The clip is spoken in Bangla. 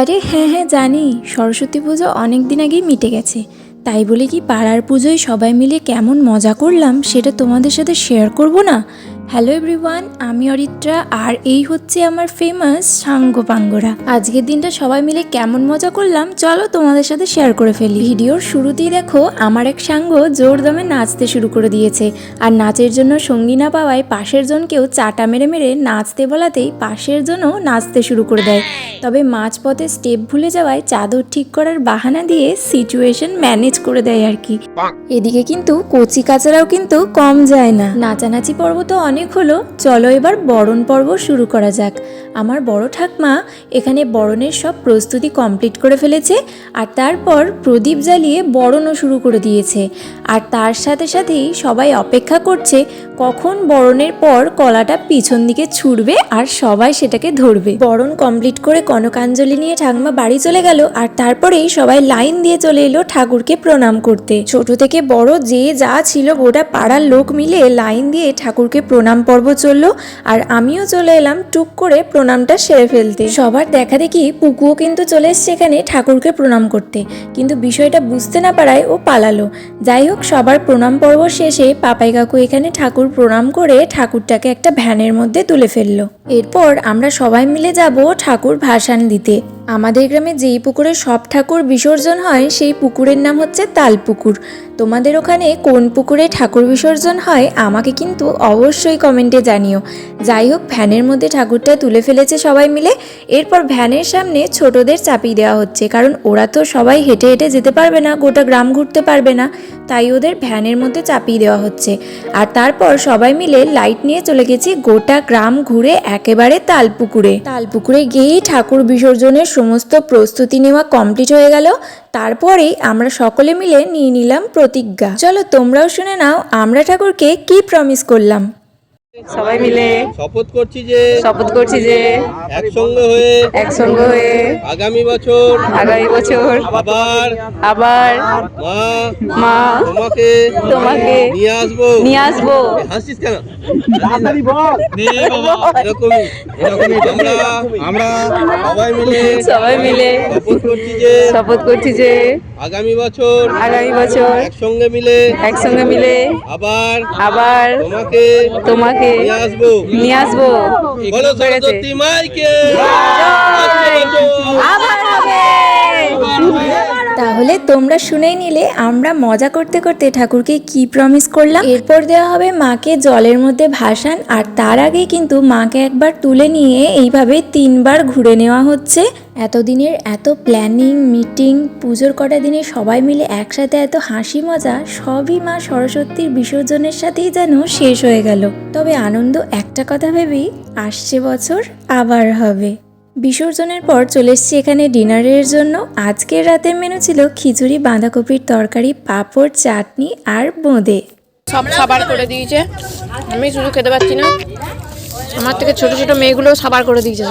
আরে হ্যাঁ হ্যাঁ জানি। সরস্বতী পুজো অনেক দিন আগেই মিটে গেছে। তাই বলে কি পাড়ার পুজোয় সবাই মিলে কেমন মজা করলাম, সেটা তোমাদের সাথে শেয়ার করব না? হ্যালো এভরিওয়ান আমি অরিত্রা আর এই হচ্ছে আমার ফেমাস সাঙ্গ পাঙ্গরা। আজকের দিনটা সবাই মিলে কেমন মজা করলাম চলো তোমাদের সাথে শেয়ার করে ফেলি। ভিডিওর শুরুতেই দেখো আমার এক সাঙ্গ জোর দমে নাচতে শুরু করে দিয়েছে। আর নাচের জন্য সঙ্গী না পাওয়ায় পাশের জনকেও চাটা মেরে মেরে নাচতে বলাতেই পাশের জনও নাচতে শুরু করে দেয়। তবে মাঝপথে স্টেপ ভুলে যাওয়ায় চাদর ঠিক করার বাহানা দিয়ে সিচুয়েশন ম্যানেজ করে দেয় আর কি। এদিকে কিন্তু কচি কাচারাও কিন্তু কম যায় না। নাচানাচি পর্ব তো অনেক হলো, চলো এবার বরণ পর্ব শুরু করা যাক। আমার বড় ঠাকমা এখানে বরণের সব প্রস্তুতি কমপ্লিট করে ফেলেছে, আর তারপর প্রদীপ জ্বালিয়ে বরণও শুরু করে দিয়েছে। আর তার সাথে সাথেই সবাই অপেক্ষা করছে কখন বরণের পর কলাটা পিছন দিকে ছুটবে আর সবাই সেটাকে ধরবে। বরণ কমপ্লিট করে কনকাঞ্জলি নিয়ে ঠাকুমা বাড়ি চলে গেল, আর তারপরেই সবাই লাইন দিয়ে চলে এলো ঠাকুরকে প্রণাম করতে। ছোট থেকে বড় যে যা ছিল গোটা পাড়ার লোক মিলে লাইন দিয়ে ঠাকুরকে প্রণাম পর্ব চলল আর আমিও চলে এলাম টুক করে প্রণামটা সেরে ফেলতে। সবার দেখা দেখি পুকুও কিন্তু চলে এসছে এখানে ঠাকুরকে প্রণাম করতে। কিন্তু বিষয়টা বুঝতে না পারায় ও পালালো। যাই হোক, সবার প্রণাম পর্ব শেষে পাপাই কাকু এখানে ঠাকুর প্রণাম করে ঠাকুরটাকে একটা ভ্যানের মধ্যে তুলে ফেলল। এরপর আমরা সবাই মিলে যাব ঠাকুর ভাসান দিতে। আমাদের গ্রামে যেই পুকুরে সব ঠাকুর বিসর্জন হয়, সেই পুকুরের নাম হচ্ছে তালপুকুর। তোমাদের ওখানে কোন পুকুরে ঠাকুর বিসর্জন হয়, আমাকে কিন্তু অবশ্যই কমেন্টে জানিও। যাই হোক, ভ্যানের মধ্যে ঠাকুরটা তুলে ফেলেছে সবাই মিলে। এরপর ভ্যানের সামনে ছোটদের চাপিয়ে দেওয়া হচ্ছে, কারণ ওরা তো সবাই হেঁটে হেঁটে যেতে পারবে না, গোটা গ্রাম ঘুরতে পারবে না। তাই ওদের ভ্যানের মধ্যে চাপিয়ে দেওয়া হচ্ছে। আর তারপর সবাই মিলে লাইট নিয়ে চলে গেছি গোটা গ্রাম ঘুরে একেবারে তালপুকুরে। তালপুকুরে গিয়েই ঠাকুর বিসর্জনের সমস্ত প্রস্তুতি নেওয়া কমপ্লিট হয়ে গেল। তারপরে আমরা সকলে মিলে নিয়ে নিলাম প্রতিজ্ঞা। চলো তোমরাও শুনে নাও আমরা ঠাকুরকে কি প্রমিস করলাম। সবাই মিলে শপথ করছি যে শপথ করছি যে একসঙ্গে হয়ে একসঙ্গে হয়ে আগামী বছর আগামী বছর আবার আবার মা মা তোমাকে তোমাকে নিয়ে আসব। নিয়ে আসব। হাসছিস কেন? এরকমই এরকমই। আমরা আমরা সবাই মিলে সবাই মিলে শপথ করছি যে শপথ করছি যে আগামী বছর আগামী বছর একসঙ্গে মিলে একসঙ্গে মিলে আবার আবার তোমাকে তোমাকে নিয়ে আসব। নিয়ে আসব। বলো সরস্বতী মাইকে আবার হবে তাহলে তোমরা শুনেই নিলে আমরা মজা করতে করতে ঠাকুরকে কি প্রমিস করলাম? এরপর দেওয়া হবে মাকে জলের মধ্যে ভাসান, আর তার আগে কিন্তু মাকে একবার তুলে নিয়ে এইভাবে তিনবার ঘুরে নেওয়া হচ্ছে। এতদিনের এত প্ল্যানিং মিটিং পুজোর কটা দিনে সবাই মিলে একসাথে এত হাসি মজা, সবই মা সরস্বতীর বিসর্জনের সাথেই যেন শেষ হয়ে গেল। তবে আনন্দ একটা কথা ভেবেই আসছে বছর, আবার হবে। বিসর্জনের পর চলে এসছি এখানে ডিনারের জন্য। আজকের রাতের মেনু ছিল খিচুড়ি, বাঁধাকপির তরকারি, পাঁপড়, চাটনি আর বোঁদে। সব সাবার করে দিয়েছে। আমি শুধু খেতে পাচ্ছি না। আমার থেকে ছোট ছোট মেয়েগুলো সাবার করে দিয়েছে